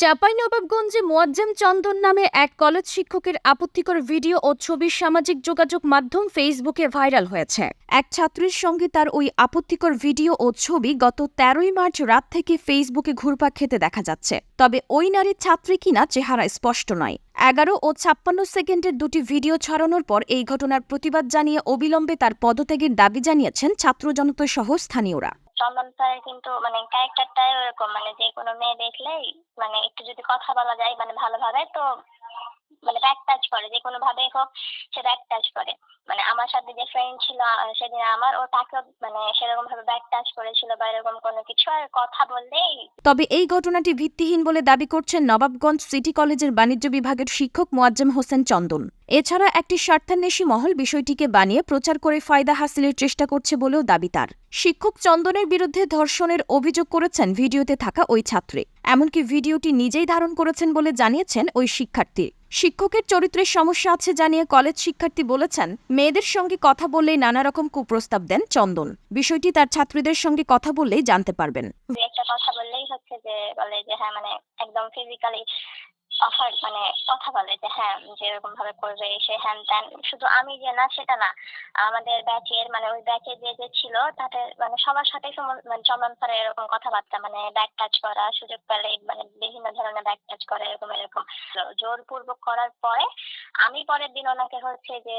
চাঁপাইনবাবগঞ্জে মোয়াজ্জেম চন্দন নামে এক কলেজ শিক্ষকের আপত্তিকর ভিডিও ও ছবি সামাজিক যোগাযোগ মাধ্যম ফেসবুকে ভাইরাল হয়েছে। এক ছাত্রীর সঙ্গে তার ওই আপত্তিকর ভিডিও ও ছবি গত তেরোই মার্চ রাত থেকে ফেসবুকে ঘুরপাক খেতে দেখা যাচ্ছে। তবে ওই নারীর ছাত্রী কিনা চেহারা স্পষ্ট নয়। এগারো ও ছাপ্পান্ন সেকেন্ডের দুটি ভিডিও ছড়ানোর পর এই ঘটনার প্রতিবাদ জানিয়ে অবিলম্বে তার পদত্যাগের দাবি জানিয়েছেন ছাত্র জনতা সহ স্থানীয়রা। চন্দন স্যারের কিন্তু মানে ক্যারেক্টারটাই ওরকম মানে যে কোনো মেয়ে দেখলেই মানে একটু যদি কথা বলা যায় মানে ভালোভাবে তো মানে ব্যাক টাচ করে, যে কোনো ভাবে হোক সে ব্যাক টাচ করে। মানে আমার সাথে যে ফ্রেন্ড ছিল সেদিন আমার, ও তাকেও মানে সেরকম ভাবে ব্যাক টাচ করেছিল বা এরকম কোনো কিছু আর কথা বললেই তবে এই ঘটনাটি ভিত্তিহীন বলে দাবি করছেন নবাবগঞ্জ সিটি কলেজের বাণিজ্য বিভাগের শিক্ষক মোয়াজ্জেম হোসেন চন্দন। এছাড়া একটি স্বার্থান্বেষী মহল বিষয়টিকে বানিয়ে প্রচার করে ফায়দা হাসিলের চেষ্টা করছে বলেও দাবি তার। শিক্ষক চন্দনের বিরুদ্ধে ধর্ষণের অভিযোগ করেছেন ভিডিওতে থাকা ওই ছাত্রী। এমনকি ভিডিওটি নিজেই ধারণ করেছেন বলে জানিয়েছেন ওই শিক্ষার্থী। শিক্ষকের চরিত্রের সমস্যা আছে জানিয়ে কলেজ শিক্ষার্থী বলেছেন, মেয়েদের সঙ্গে কথা বললেই নানা রকম কুপ্রস্তাব দেন চন্দন। বিষয়টি তার ছাত্রীদের সঙ্গে কথা বললেই জানতে পারবেন। একটা কথা বললেই হচ্ছে যে বলে যে হ্যাঁ মানে একদম ফিজিক্যালি অফার মানে কথা বলে যে হ্যাঁ যে এরকম ভাবে করবে, সে হ্যান ত্যান, শুধু আমি যে না, সেটা না। আমাদের ব্যাচের মানে ওই ব্যাচে যে যে ছিল তাদের মানে সবার সাথে মানে চন্দন স্যারের এরকম কথাবার্তা মানে ব্যাগ টাচ করা, সুযোগ পেলে মানে বিভিন্ন ধরনের ব্যাগ টাচ করা, এরকম এরকম। জোরপূর্বক করার পরে আমি পরের দিন ওনাকে হচ্ছে যে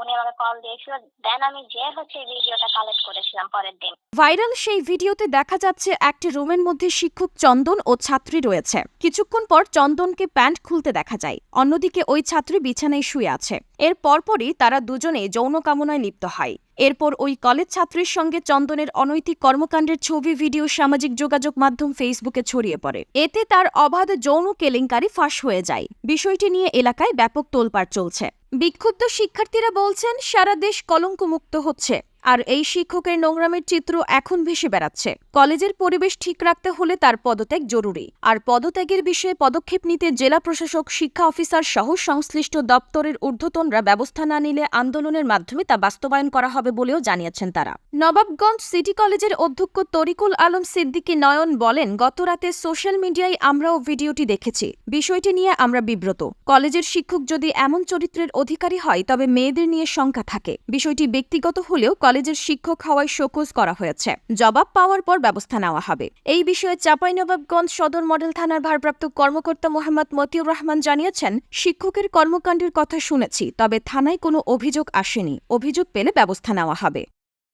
উনি আমাকে কল দিয়েছিল দেন আমি যে হচ্ছে ভিডিওটা কালেক্ট করেছিলাম পরের দিন। ভাইরাল সেই ভিডিওতে দেখা যাচ্ছে একটি রুমের মধ্যে শিক্ষক চন্দন ও ছাত্রী রয়েছে। কিছুক্ষণ পর চন্দনকে প্যান্ট খুলতে দেখা যায়। অন্যদিকে ওই ছাত্রী বিছানায় শুয়ে আছে। এর পরপরই তারা দুজনে যৌন কামনায় লিপ্ত হয়। এরপর ওই কলেজ ছাত্রীর সঙ্গে চন্দনের অনৈতিক কর্মকাণ্ডের ছবি, ভিডিও, সামাজিক যোগাযোগ মাধ্যম ফেসবুকে ছড়িয়ে পড়ে। এতে তার অবাধ যৌন কেলেঙ্কারি ফাঁস হয়ে যায়। বিষয়টি নিয়ে এলাকায় ব্যাপক তোলপাড় চলছে। বিক্ষুব্ধ শিক্ষার্থীরা বলছেন, সারা দেশ কলঙ্কমুক্ত হচ্ছে, আর এই শিক্ষকের নোংরামের চিত্র এখন ভেসে বেড়াচ্ছে। কলেজের পরিবেশ ঠিক রাখতে হলে তার পদত্যাগ জরুরি। আর পদত্যাগের বিষয়ে পদক্ষেপ নিতে জেলা প্রশাসক, শিক্ষা অফিসার সহ সংশ্লিষ্ট দপ্তরের ঊর্ধ্বতনরা ব্যবস্থা না নিলে আন্দোলনের মাধ্যমে তা বাস্তবায়ন করা হবে বলেও জানিয়েছেন তারা। নবাবগঞ্জ সিটি কলেজের অধ্যক্ষ তরিকুল আলম সিদ্দিকী নয়ন বলেন গতরাতে সোশ্যাল মিডিয়ায় আমরাও ভিডিওটি দেখেছি। বিষয়টি নিয়ে আমরা বিব্রত। কলেজের শিক্ষক যদি এমন চরিত্রের অধিকারী হয়, তবে মেয়েদের নিয়ে শঙ্কা থাকে। বিষয়টি ব্যক্তিগত হলেও কলেজের শিক্ষক হওয়ায় শোকজ করা হয়েছে। জবাব পাওয়ার পর ব্যবস্থা নেওয়া হবে। এই বিষয়ে চাঁপাইনবাবগঞ্জ সদর মডেল থানার ভারপ্রাপ্ত কর্মকর্তা মোহাম্মদ মতিউর রহমান জানিয়েছেন, শিক্ষকের কর্মকাণ্ডের কথা শুনেছি, তবে থানায় কোনো অভিযোগ আসেনি। অভিযোগ পেলে ব্যবস্থা নেওয়া হবে।